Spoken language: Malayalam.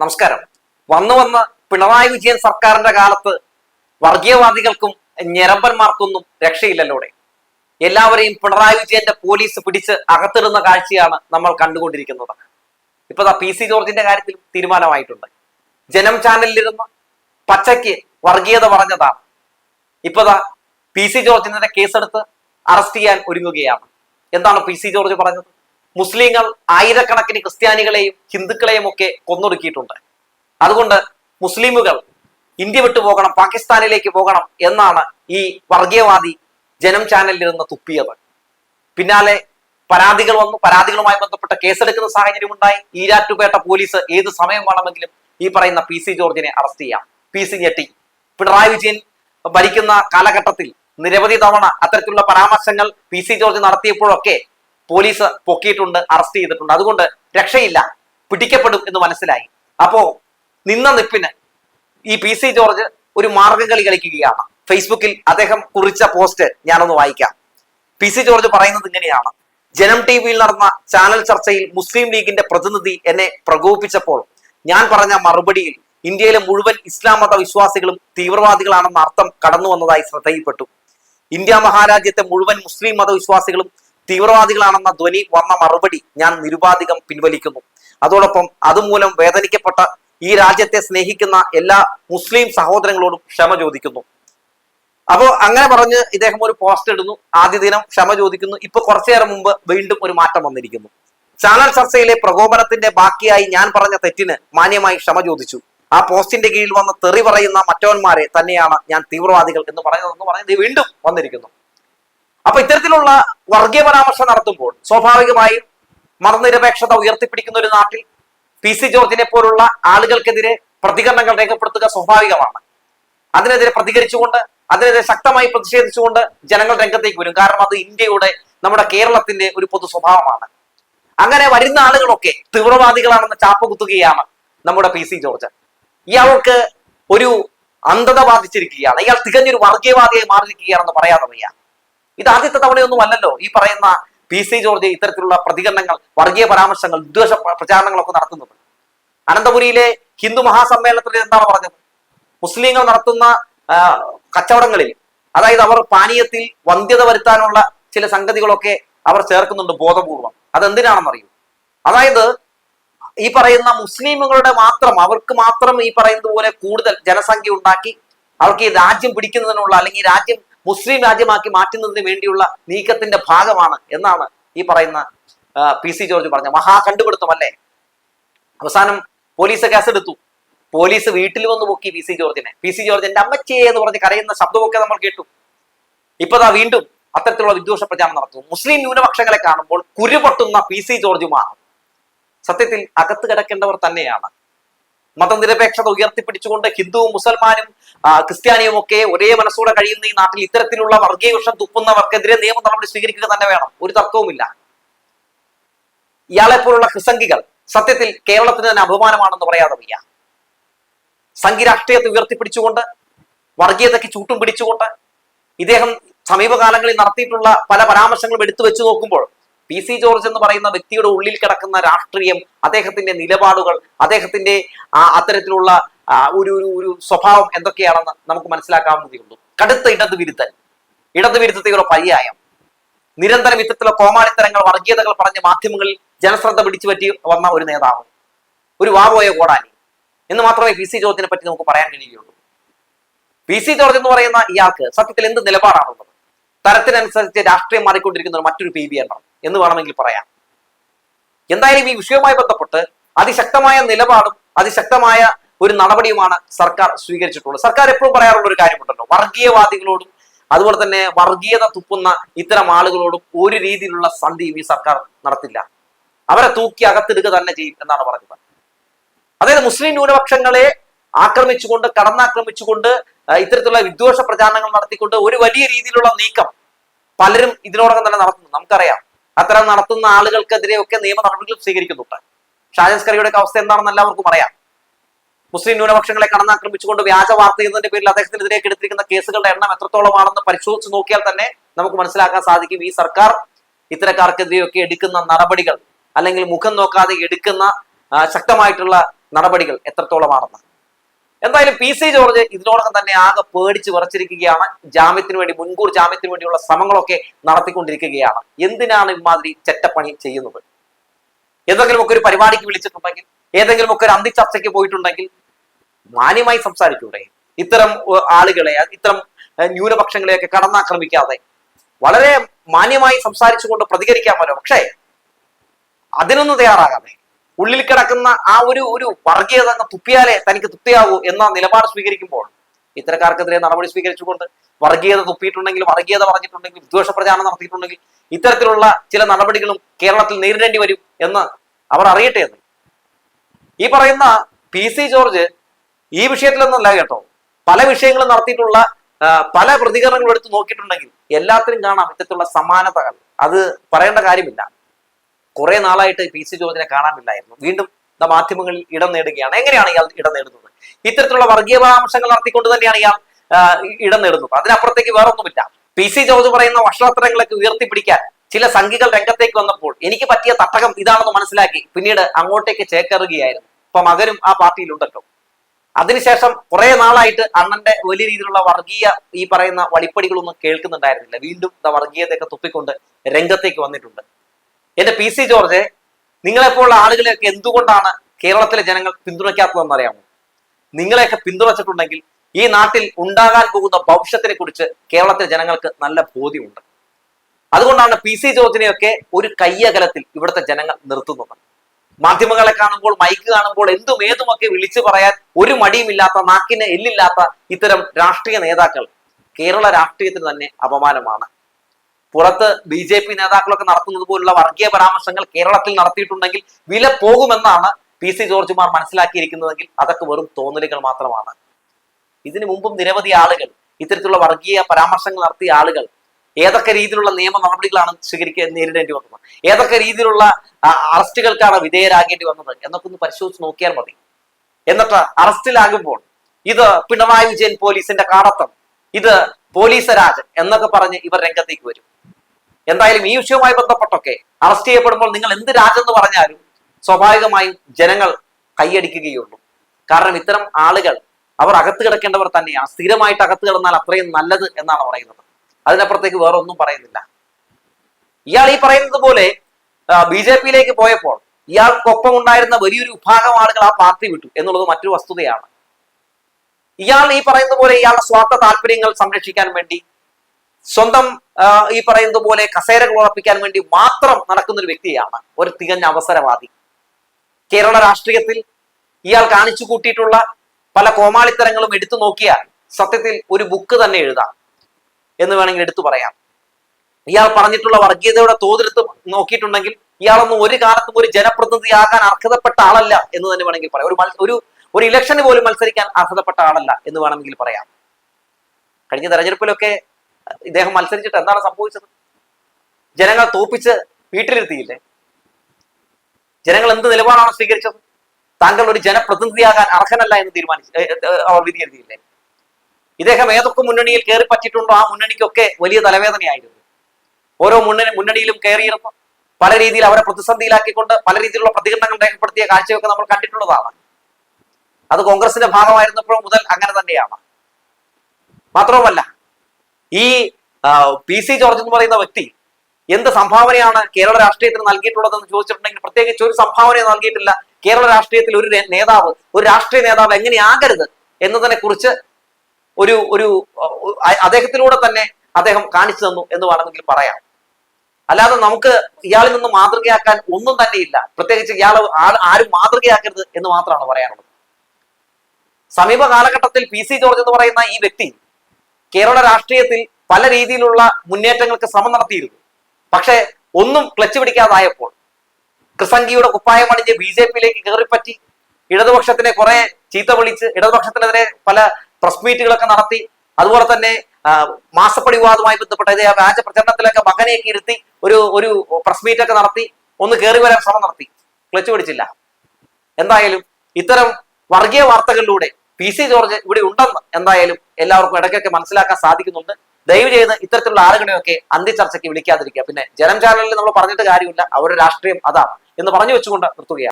നമസ്കാരം. വന്നു വന്ന് പിണറായി വിജയൻ സർക്കാരിന്റെ കാലത്ത് വർഗീയവാദികൾക്കും ഞരമ്പന്മാർക്കൊന്നും രക്ഷയില്ലല്ലോടെ. എല്ലാവരെയും പിണറായി വിജയന്റെ പോലീസ് പിടിച്ച് അകത്തിടുന്ന കാഴ്ചയാണ് നമ്മൾ കണ്ടുകൊണ്ടിരിക്കുന്നത്. ഇപ്പൊ പി സി ജോർജിന്റെ കാര്യത്തിൽ തീരുമാനമായിട്ടുണ്ട്. ജനം ചാനലിലിരുന്ന് പച്ചയ്ക്ക് വർഗീയത പറഞ്ഞതാണ്. ഇപ്പതാ പി സി ജോർജിനെ കേസെടുത്ത് അറസ്റ്റ് ചെയ്യാൻ ഒരുങ്ങുകയാണ്. എന്താണ് പി സി ജോർജ് പറഞ്ഞത്? മുസ്ലിങ്ങൾ ആയിരക്കണക്കിന് ക്രിസ്ത്യാനികളെയും ഹിന്ദുക്കളെയും ഒക്കെ കൊന്നൊടുക്കിയിട്ടുണ്ട്. അതുകൊണ്ട് മുസ്ലിമുകൾ ഇന്ത്യ വിട്ടു പോകണം പാകിസ്ഥാനിലേക്ക് പോകണം എന്നാണ് ഈ വർഗീയവാദി ജനം ചാനലിൽ നിന്ന് തുപ്പിയത്. പിന്നാലെ പരാതികൾ വന്നു പരാതികളുമായി ബന്ധപ്പെട്ട കേസെടുക്കുന്ന സാഹചര്യം ഉണ്ടായി. ഈരാറ്റുപേട്ട പോലീസ് ഏത് സമയം വേണമെങ്കിലും ഈ പറയുന്ന പി സി ജോർജിനെ അറസ്റ്റ് ചെയ്യാം. പി സി ഞെട്ടി. പിണറായി വിജയൻ ഭരിക്കുന്ന കാലഘട്ടത്തിൽ നിരവധി തവണ അത്തരത്തിലുള്ള പരാമർശങ്ങൾ പി സി ജോർജ് നടത്തിയപ്പോഴൊക്കെ പോലീസ് പൊക്കിയിട്ടുണ്ട് അറസ്റ്റ് ചെയ്തിട്ടുണ്ട്. അതുകൊണ്ട് രക്ഷയില്ല. പിടിക്കപ്പെടും എന്ന് മനസ്സിലായി. അപ്പോ നിന്ന നിപ്പിന് ഈ പി സി ജോർജ് ഒരു മാർഗംകളി കളിക്കുകയാണ്. ഫേസ്ബുക്കിൽ അദ്ദേഹം കുറിച്ച പോസ്റ്റ് ഞാനൊന്ന് വായിക്കാം. പി സി ജോർജ് പറയുന്നത് ഇങ്ങനെയാണ്. ജനം ടി വിയിൽ നടന്ന ചാനൽ ചർച്ചയിൽ മുസ്ലിം ലീഗിന്റെ പ്രതിനിധി എന്നെ പ്രകോപിപ്പിച്ചപ്പോൾ ഞാൻ പറഞ്ഞ മറുപടിയിൽ ഇന്ത്യയിലെ മുഴുവൻ ഇസ്ലാം മത വിശ്വാസികളും തീവ്രവാദികളാണെന്ന അർത്ഥം കടന്നു വന്നതായി ശ്രദ്ധയിൽപ്പെട്ടു. ഇന്ത്യ മഹാരാജ്യത്തെ മുഴുവൻ മുസ്ലിം മതവിശ്വാസികളും തീവ്രവാദികളാണെന്ന ധ്വനി വന്ന മറുപടി ഞാൻ നിരുപാധികം പിൻവലിക്കുന്നു. അതോടൊപ്പം അതുമൂലം വേദനിക്കപ്പെട്ട ഈ രാജ്യത്തെ സ്നേഹിക്കുന്ന എല്ലാ മുസ്ലിം സഹോദരങ്ങളോടും ക്ഷമ ചോദിക്കുന്നു. അപ്പോ അങ്ങനെ പറഞ്ഞ് ഇദ്ദേഹം ഒരു പോസ്റ്റ് ഇടുന്നു. ആദ്യ ദിനം ക്ഷമ ചോദിക്കുന്നു. ഇപ്പൊ കുറച്ചേരം മുമ്പ് വീണ്ടും ഒരു മാറ്റം വന്നിരിക്കുന്നു. ചാനൽ ചർച്ചയിലെ പ്രകോപനത്തിന്റെ ബാക്കിയായി ഞാൻ പറഞ്ഞ തെറ്റിന് മാന്യമായി ക്ഷമ ചോദിച്ചു. ആ പോസ്റ്റിന്റെ കീഴിൽ വന്ന് തെറി പറയുന്ന മറ്റവന്മാരെ തന്നെയാണ് ഞാൻ തീവ്രവാദികൾ എന്ന് പറയുന്നതെന്ന് പറഞ്ഞത് വീണ്ടും വന്നിരിക്കുന്നു. അപ്പൊ ഇത്തരത്തിലുള്ള വർഗീയ പരാമർശം നടത്തുമ്പോൾ സ്വാഭാവികമായും മതനിരപേക്ഷത ഉയർത്തിപ്പിടിക്കുന്ന ഒരു നാട്ടിൽ പി സി ജോർജിനെ പോലുള്ള ആളുകൾക്കെതിരെ പ്രതികരണങ്ങൾ രേഖപ്പെടുത്തുക സ്വാഭാവികമാണ്. അതിനെതിരെ പ്രതികരിച്ചുകൊണ്ട് അതിനെതിരെ ശക്തമായി പ്രതിഷേധിച്ചുകൊണ്ട് ജനങ്ങൾ രംഗത്തേക്ക് വരും. കാരണം അത് ഇന്ത്യയുടെ നമ്മുടെ കേരളത്തിന്റെ ഒരു പൊതു സ്വഭാവമാണ്. അങ്ങനെ വരുന്ന ആളുകളൊക്കെ തീവ്രവാദികളാണെന്ന് ചാപ്പ് കുത്തുകയാണ് നമ്മുടെ പി സി ജോർജ്. ഇയാൾക്ക് ഒരു അന്ധത ബാധിച്ചിരിക്കുകയാണ്. ഇയാൾ തികഞ്ഞൊരു വർഗീയവാദിയായി മാറിയിരിക്കുകയാണെന്ന് പറയാതെ വയ്യ ഇത് ആദ്യത്തെ തവണയൊന്നും അല്ലല്ലോ. ഈ പറയുന്ന പി സി ജോർജ് ഇത്തരത്തിലുള്ള പ്രതികരണങ്ങൾ വർഗീയ പരാമർശങ്ങൾ പ്ര- പ്രചാരണങ്ങളൊക്കെ നടത്തുന്നത്. അനന്തപുരിയിലെ ഹിന്ദു മഹാസമ്മേളനത്തിൽ എന്താണ് പറഞ്ഞത്? മുസ്ലിങ്ങൾ നടത്തുന്ന കച്ചവടങ്ങളിൽ അതായത് അവർ പാനീയത്തിൽ വന്ധ്യത വരുത്താനുള്ള ചില സംഗതികളൊക്കെ അവർ ചേർക്കുന്നുണ്ട് ബോധപൂർവം. അതെന്തിനാണെന്നറിയൂ? അതായത് ഈ പറയുന്ന മുസ്ലിമുകളുടെ മാത്രം അവർക്ക് മാത്രം ഈ പറയുന്നത് പോലെ കൂടുതൽ ജനസംഖ്യ ഉണ്ടാക്കി അവർക്ക് ഈ രാജ്യം പിടിക്കുന്നതിനുള്ള അല്ലെങ്കിൽ രാജ്യം മുസ്ലിം രാജ്യമാക്കി മാറ്റുന്നതിന് വേണ്ടിയുള്ള നീക്കത്തിന്റെ ഭാഗമാണ് എന്നാണ് ഈ പറയുന്ന പി സി ജോർജ് പറഞ്ഞ മഹാ കണ്ടുപിടുത്തം അല്ലേ അവസാനം പോലീസ് കേസെടുത്തു പോലീസ് വീട്ടിൽ വന്ന് പൊക്കി പി സി ജോർജിനെ. പി സി ജോർജ് എന്റെ അമ്മച്ചേ എന്ന് പറഞ്ഞ് കരയുന്ന ശബ്ദമൊക്കെ നമ്മൾ കേട്ടു. ഇപ്പതാ വീണ്ടും അത്തരത്തിലുള്ള വിദ്വേഷ പ്രചാരണം നടത്തുന്നു. മുസ്ലിം ന്യൂനപക്ഷങ്ങളെ കാണുമ്പോൾ കുരുപൊട്ടുന്ന പി സി ജോർജുമാണ് സത്യത്തിൽ അകത്ത് കിടക്കേണ്ടവർ തന്നെയാണ്. മതനിരപേക്ഷത ഉയർത്തിപ്പിടിച്ചുകൊണ്ട് ഹിന്ദുവും മുസൽമാനും ക്രിസ്ത്യാനിയും ഒക്കെ ഒരേ മനസ്സോടെ കഴിയുന്ന ഈ നാട്ടിൽ ഇത്തരത്തിലുള്ള വർഗീയ തുപ്പുന്നവർക്കെതിരെ നിയമ നടപടി സ്വീകരിക്കുക തന്നെ വേണം. ഒരു തർക്കവുമില്ല. ഇയാളെ പോലുള്ള ക്രിസംഗികൾ സത്യത്തിൽ കേരളത്തിന് തന്നെ അപമാനമാണെന്ന് പറയാതെ വയ്യ. സംഘി രാഷ്ട്രീയത്തെ ഉയർത്തിപ്പിടിച്ചുകൊണ്ട് വർഗീയതയ്ക്ക് ചൂട്ടും പിടിച്ചുകൊണ്ട് ഇദ്ദേഹം സമീപകാലങ്ങളിൽ നടത്തിയിട്ടുള്ള പല പരാമർശങ്ങളും എടുത്തു വെച്ച് നോക്കുമ്പോൾ പി സി ജോർജ് എന്ന് പറയുന്ന വ്യക്തിയുടെ ഉള്ളിൽ കിടക്കുന്ന രാഷ്ട്രീയം അദ്ദേഹത്തിന്റെ നിലപാടുകൾ അദ്ദേഹത്തിന്റെ ആ അത്തരത്തിലുള്ള ഒരു ഒരു സ്വഭാവം എന്തൊക്കെയാണെന്ന് നമുക്ക് മനസ്സിലാക്കാവുന്നതേ കടുത്ത ഇടത് വിരുദ്ധൻ ഇടത് വിരുദ്ധതയുടെ പര്യായം. നിരന്തരം ഇത്തരത്തിലുള്ള കോമാളിത്തരങ്ങൾ വർഗീയതകൾ പറഞ്ഞ മാധ്യമങ്ങളിൽ ജനശ്രദ്ധ പിടിച്ചു പറ്റി വന്ന ഒരു നേതാവ്. ഒരു വാവോയ കോടാനി എന്ന് മാത്രമേ പി സി ജോർജിനെ പറ്റി നമുക്ക് പറയാൻ കഴിയുകയുള്ളൂ. പി സി ജോർജ് എന്ന് പറയുന്ന ഇയാൾക്ക് സത്യത്തിൽ എന്ത് നിലപാടാണുള്ളത്? തരത്തിനനുസരിച്ച് രാഷ്ട്രീയം മാറിക്കൊണ്ടിരിക്കുന്ന മറ്റൊരു പി ബി എണ്ണം എന്ന് വേണമെങ്കിൽ പറയാം. എന്തായാലും ഈ വിഷയവുമായി ബന്ധപ്പെട്ട് അതിശക്തമായ നിലപാടും അതിശക്തമായ ഒരു നടപടിയുമാണ് സർക്കാർ സ്വീകരിച്ചിട്ടുള്ളത്. സർക്കാർ എപ്പോഴും പറയാറുള്ള ഒരു കാര്യമുണ്ടല്ലോ വർഗീയവാദികളോടും അതുപോലെ തന്നെ വർഗീയത തുപ്പുന്ന ഇത്തരം ആളുകളോടും ഒരു രീതിയിലുള്ള സന്ധിയും ഈ സർക്കാർ നടത്തില്ല. അവരെ തൂക്കി അകത്തിടുക തന്നെ ചെയ്യും എന്നാണ് പറഞ്ഞത്. അതായത് മുസ്ലിം ന്യൂനപക്ഷങ്ങളെ ആക്രമിച്ചുകൊണ്ട് കടന്നാക്രമിച്ചുകൊണ്ട് ഇത്തരത്തിലുള്ള വിദ്വേഷ പ്രചാരണങ്ങൾ നടത്തിക്കൊണ്ട് ഒരു വലിയ രീതിയിലുള്ള നീക്കം പലരും ഇതിനോടകം തന്നെ നടത്തുന്നു. നമുക്കറിയാം. അത്തരം നടത്തുന്ന ആളുകൾക്കെതിരെയൊക്കെ നിയമ നടപടികൾ സ്വീകരിക്കുന്നുണ്ട്. ഷാജൻസ്കറിയുടെ ഒക്കെ അവസ്ഥ എന്താണെന്ന് എല്ലാവർക്കും അറിയാം. മുസ്ലിം ന്യൂനപക്ഷങ്ങളെ കടന്നാക്രമിച്ചുകൊണ്ട് വ്യാജ വാർത്ത ചെയ്യുന്നതിന്റെ പേരിൽ അദ്ദേഹത്തിനെതിരെ എടുത്തിരിക്കുന്ന കേസുകളുടെ എണ്ണം എത്രത്തോളമാണെന്ന് പരിശോധിച്ച് നോക്കിയാൽ തന്നെ നമുക്ക് മനസ്സിലാക്കാൻ സാധിക്കും ഈ സർക്കാർ ഇത്തരക്കാർക്കെതിരെയൊക്കെ എടുക്കുന്ന നടപടികൾ അല്ലെങ്കിൽ മുഖം നോക്കാതെ എടുക്കുന്ന ശക്തമായിട്ടുള്ള നടപടികൾ എത്രത്തോളമാണെന്ന്. എന്തായാലും പി സി ജോർജ് ഇതിനോടകം തന്നെ ആകെ പേടിച്ച് വിറച്ചിരിക്കുകയാണ്. ജാമ്യത്തിന് വേണ്ടി മുൻകൂർ ജാമ്യത്തിന് വേണ്ടിയുള്ള ശ്രമങ്ങളൊക്കെ നടത്തിക്കൊണ്ടിരിക്കുകയാണ്. എന്തിനാണ് ഇമാതിരി ചെറ്റപ്പണി ചെയ്യുന്നത്? എന്തെങ്കിലും ഒക്കെ ഒരു പരിപാടിക്ക് വിളിച്ചിട്ടുണ്ടെങ്കിൽ ഏതെങ്കിലും ഒക്കെ ഒരു അന്തിച്ചർച്ചയ്ക്ക് പോയിട്ടുണ്ടെങ്കിൽ മാന്യമായി സംസാരിച്ചൂടെ ഇത്തരം ആളുകളെ ഇത്തരം ന്യൂനപക്ഷങ്ങളെയൊക്കെ കടന്നാക്രമിക്കാതെ വളരെ മാന്യമായി സംസാരിച്ചുകൊണ്ട് പ്രതികരിക്കാമല്ലോ. പക്ഷേ അതിനൊന്നും തയ്യാറാകാതെ ഉള്ളിൽ കിടക്കുന്ന ആ ഒരു ഒരു വർഗീയത അങ്ങ് തുപ്പിയാലേ തനിക്ക് തൃപ്തിയാകൂ എന്ന നിലപാട് സ്വീകരിക്കുമ്പോൾ ഇത്തരക്കാർക്കെതിരെ നടപടി സ്വീകരിച്ചുകൊണ്ട് വർഗീയത തുപ്പിയിട്ടുണ്ടെങ്കിൽ വർഗീയത പറഞ്ഞിട്ടുണ്ടെങ്കിൽ വിദ്വേഷ പ്രചാരണം നടത്തിയിട്ടുണ്ടെങ്കിൽ ഇത്തരത്തിലുള്ള ചില നടപടികളും കേരളത്തിൽ നേരിടേണ്ടി വരും എന്ന് അവർ അറിയട്ടെ എന്ന്. ഈ പറയുന്ന പി സി ജോർജ് ഈ വിഷയത്തിലൊന്നല്ല കേട്ടോ. പല വിഷയങ്ങളും നടത്തിയിട്ടുള്ള പല പ്രതികരണങ്ങളും എടുത്ത് നോക്കിയിട്ടുണ്ടെങ്കിൽ എല്ലാത്തിനും കാണാം ഇത്തരത്തിലുള്ള സമാനതകൾ അത് പറയേണ്ട കാര്യമില്ല. കുറെ നാളായിട്ട് പി സി ജോർജിനെ കാണാനില്ലായിരുന്നു. വീണ്ടും മാധ്യമങ്ങളിൽ ഇടം നേടുകയാണ്. എങ്ങനെയാണ് ഇയാൾ ഇടം നേടുന്നത്? ഇത്തരത്തിലുള്ള വർഗീയ പരാമർശങ്ങൾ നടത്തിക്കൊണ്ട് തന്നെയാണ് ഇയാൾ ഇടം നേടുന്നത്. അതിനപ്പുറത്തേക്ക് വേറൊന്നുമില്ല. പി സി ജോർജ് പറയുന്ന വഷളത്തരങ്ങളൊക്കെ ഉയർത്തിപ്പിടിക്കാൻ ചില സംഘികൾ രംഗത്തേക്ക് വന്നപ്പോൾ എനിക്ക് പറ്റിയ തട്ടകം ഇതാണെന്ന് മനസ്സിലാക്കി പിന്നീട് അങ്ങോട്ടേക്ക് ചേക്കേറുകയായിരുന്നു. ഇപ്പൊ മകനും ആ പാർട്ടിയിലുണ്ടല്ലോ. അതിനുശേഷം കുറെ നാളായിട്ട് അണ്ണന്റെ വലിയ രീതിയിലുള്ള വർഗീയ ഈ പറയുന്ന വളിപ്പടികളൊന്നും കേൾക്കുന്നുണ്ടായിരുന്നില്ല. വീണ്ടും വർഗീയതയൊക്കെ തുപ്പിക്കൊണ്ട് രംഗത്തേക്ക് വന്നിട്ടുണ്ട്. എന്റെ പി സി ജോർജ് നിങ്ങളെപ്പോലുള്ള ആളുകളെയൊക്കെ എന്തുകൊണ്ടാണ് കേരളത്തിലെ ജനങ്ങൾ പിന്തുണയ്ക്കാത്തതെന്ന് അറിയാമോ നിങ്ങളെയൊക്കെ പിന്തുണച്ചിട്ടുണ്ടെങ്കിൽ ഈ നാട്ടിൽ ഉണ്ടാകാൻ പോകുന്ന ഭവിഷ്യത്തിനെ കുറിച്ച് കേരളത്തിലെ ജനങ്ങൾക്ക് നല്ല ബോധ്യമുണ്ട്. അതുകൊണ്ടാണ് പി സി ജോർജിനെയൊക്കെ ഒരു കയ്യകലത്തിൽ ഇവിടുത്തെ ജനങ്ങൾ നിർത്തുന്നത്. മാധ്യമങ്ങളെ കാണുമ്പോൾ മൈക്ക് കാണുമ്പോൾ എന്തും ഏതുമൊക്കെ വിളിച്ചു പറയാൻ ഒരു മടിയുമില്ലാത്ത നാക്കിന് എല്ലില്ലാത്ത ഇത്തരം രാഷ്ട്രീയ നേതാക്കൾ കേരള രാഷ്ട്രീയത്തിന് തന്നെ അപമാനമാണ്. പുറത്ത് ബി ജെ പി നേതാക്കളൊക്കെ നടത്തുന്നത് പോലുള്ള വർഗീയ പരാമർശങ്ങൾ കേരളത്തിൽ നടത്തിയിട്ടുണ്ടെങ്കിൽ വില പോകുമെന്നാണ് പി സി ജോർജുമാർ മനസ്സിലാക്കിയിരിക്കുന്നതെങ്കിൽ അതൊക്കെ വെറും തോന്നലുകൾ മാത്രമാണ്. ഇതിനു മുമ്പും നിരവധി ആളുകൾ ഇത്തരത്തിലുള്ള വർഗീയ പരാമർശങ്ങൾ നടത്തിയ ആളുകൾ ഏതൊക്കെ രീതിയിലുള്ള നിയമ നടപടികളാണ് സ്വീകരിക്കാൻ നേരിടേണ്ടി വന്നത്? ഏതൊക്കെ രീതിയിലുള്ള അറസ്റ്റുകൾക്കാണ് വിധേയരാകേണ്ടി വന്നത്? എന്നൊക്കെ ഒന്ന് പരിശോധിച്ച് നോക്കിയാൽ മതി. എന്നിട്ട് അറസ്റ്റിലാകുമ്പോൾ ഇത് പിണറായി വിജയൻ പോലീസിന്റെ കാടത്തം ഇത് പോലീസ് രാജൻ എന്നൊക്കെ പറഞ്ഞ് ഇവർ രംഗത്തേക്ക് വരും. എന്തായാലും ഈ വിഷയവുമായി ബന്ധപ്പെട്ടൊക്കെ അറസ്റ്റ് ചെയ്യപ്പെടുമ്പോൾ നിങ്ങൾ എന്ത് രാജെന്ന് പറഞ്ഞാലും സ്വാഭാവികമായും ജനങ്ങൾ കൈയടിക്കുകയുള്ളൂ. കാരണം ഇത്തരം ആളുകൾ അവർ അകത്ത് കിടക്കേണ്ടവർ തന്നെയാണ് സ്ഥിരമായിട്ട് അകത്ത് കിടന്നാൽ അത്രയും നല്ലത് എന്നാണ് പറയുന്നത്. അതിനപ്പുറത്തേക്ക് വേറെ ഒന്നും പറയുന്നില്ല. ഇയാൾ ഈ പറയുന്നത് പോലെ ബി ജെ പിയിലേക്ക് പോയപ്പോൾ ഇയാൾക്കൊപ്പം ഉണ്ടായിരുന്ന വലിയൊരു വിഭാഗം ആളുകൾ ആ പാർട്ടി വിട്ടു എന്നുള്ളത് മറ്റൊരു വസ്തുതയാണ്. ഇയാൾ ഈ പറയുന്ന പോലെ ഇയാളുടെ സ്വാർത്ഥ താല്പര്യങ്ങൾ സംരക്ഷിക്കാൻ വേണ്ടി സ്വന്തം ഈ പറയുന്നത് പോലെ കസേരകൾ ഉറപ്പിക്കാൻ വേണ്ടി മാത്രം നടക്കുന്ന ഒരു വ്യക്തിയാണ് ഒരു തികഞ്ഞ അവസരവാദി. കേരള രാഷ്ട്രീയത്തിൽ ഇയാൾ കാണിച്ചു കൂട്ടിയിട്ടുള്ള പല കോമാളിത്തരങ്ങളും എടുത്തു നോക്കിയാൽ സത്യത്തിൽ ഒരു ബുക്ക് തന്നെ എഴുതാം എന്ന് വേണമെങ്കിൽ എടുത്തു പറയാം. ഇയാൾ പറഞ്ഞിട്ടുള്ള വർഗീയതയുടെ തോതിലെടുത്ത് നോക്കിയിട്ടുണ്ടെങ്കിൽ ഇയാളൊന്നും ഒരു കാലത്തും ഒരു ജനപ്രതിനിധിയാകാൻ അർഹതപ്പെട്ട ആളല്ല എന്ന് തന്നെ വേണമെങ്കിൽ പറയാം. ഒരു ഒരു ഒരു ഇലക്ഷന് പോലും മത്സരിക്കാൻ അർഹതപ്പെട്ട ആളല്ല എന്ന് വേണമെങ്കിൽ പറയാം. കഴിഞ്ഞ തെരഞ്ഞെടുപ്പിലൊക്കെ ഇദ്ദേഹം മത്സരിച്ചിട്ട് എന്താണ് സംഭവിച്ചത്? ജനങ്ങൾ തോപ്പിച്ച് വീട്ടിലിരുത്തിയില്ലേ? ജനങ്ങൾ എന്ത് നിലപാടാണ് സ്വീകരിച്ചത്? താങ്കൾ ഒരു ജനപ്രതിനിധിയാകാൻ അർഹനല്ല എന്ന് തീരുമാനിച്ചു അവർ വിധി എഴുതിയില്ലേ ഇദ്ദേഹം ഏതൊക്കെ മുന്നണിയിൽ കയറി പറ്റിയിട്ടുണ്ടോ ആ മുന്നണിക്കൊക്കെ വലിയ തലവേദനയായിരുന്നു. ഓരോ മുന്നണി മുന്നണിയിലും കയറിയിരുന്നു പല രീതിയിൽ അവരെ പ്രതിസന്ധിയിലാക്കിക്കൊണ്ട് പല രീതിയിലുള്ള പ്രതികരണങ്ങൾ രേഖപ്പെടുത്തിയ കാഴ്ചയൊക്കെ നമ്മൾ കണ്ടിട്ടുള്ളതാണ്. അത് കോൺഗ്രസിന്റെ ഭാഗമായിരുന്നപ്പോൾ മുതൽ അങ്ങനെ തന്നെയാണ്. മാത്രവുമല്ല ഈ പി സി ജോർജ് എന്ന് പറയുന്ന വ്യക്തി എന്ത് സംഭാവനയാണ് കേരള രാഷ്ട്രീയത്തിന് നൽകിയിട്ടുള്ളതെന്ന് ചോദിച്ചിട്ടുണ്ടെങ്കിൽ പ്രത്യേകിച്ച് ഒരു സംഭാവന നൽകിയിട്ടില്ല. കേരള രാഷ്ട്രീയത്തിൽ ഒരു നേതാവ് ഒരു രാഷ്ട്രീയ നേതാവ് എങ്ങനെയാകരുത് എന്നതിനെ കുറിച്ച് ഒരു ഒരു അദ്ദേഹത്തിലൂടെ തന്നെ അദ്ദേഹം കാണിച്ചു തന്നു എന്ന് വേണമെങ്കിൽ പറയാം. അല്ലാതെ നമുക്ക് ഇയാളിൽ നിന്ന് മാതൃകയാക്കാൻ ഒന്നും തന്നെയില്ല. പ്രത്യേകിച്ച് ഇയാൾ ആരും മാതൃകയാക്കരുത് എന്ന് മാത്രമാണ് പറയാനുള്ളത്. സമീപ കാലഘട്ടത്തിൽ പി സി ജോർജ് എന്ന് പറയുന്ന ഈ വ്യക്തി കേരള രാഷ്ട്രീയത്തിൽ പല രീതിയിലുള്ള മുന്നേറ്റങ്ങൾക്ക് ശ്രമം നടത്തിയിരുന്നു. പക്ഷേ ഒന്നും ക്ലച്ച് പിടിക്കാതായപ്പോൾ ക്രിസംഗിയുടെ കുപ്പായം അണിഞ്ഞ് ബി ജെ പിയിലേക്ക് കയറിപ്പറ്റി ഇടതുപക്ഷത്തിനെ കുറെ ചീത്ത വിളിച്ച് ഇടതുപക്ഷത്തിനെതിരെ പല പ്രസ് മീറ്റുകളൊക്കെ നടത്തി. അതുപോലെ തന്നെ മാസപ്പടിവാദവുമായി ബന്ധപ്പെട്ട ഇതേ വ്യാജ പ്രചരണത്തിലൊക്കെ മകനെയൊക്കെ ഇരുത്തി ഒരു ഒരു പ്രസ് മീറ്റൊക്കെ നടത്തി. ഒന്ന് കയറി വരാൻ ശ്രമം നടത്തി. ക്ലച്ച് പിടിച്ചില്ല. എന്തായാലും ഇത്തരം വർഗീയ വാർത്തകളിലൂടെ പി സി ജോർജ് ഇവിടെ ഉണ്ടെന്ന് എന്തായാലും എല്ലാവർക്കും ഇടയ്ക്കൊക്കെ മനസ്സിലാക്കാൻ സാധിക്കുന്നുണ്ട്. ദയവ് ചെയ്ത് ഇത്തരത്തിലുള്ള ആളുകളെയൊക്കെ അന്ത്യചർച്ചയ്ക്ക് വിളിക്കാതിരിക്കുക. പിന്നെ ജനം ചാനലിൽ നമ്മൾ പറഞ്ഞിട്ട് കാര്യമില്ല. അവരുടെ രാഷ്ട്രീയം അതാണ് എന്ന് പറഞ്ഞു വെച്ചുകൊണ്ട് നിർത്തുകയാണ്.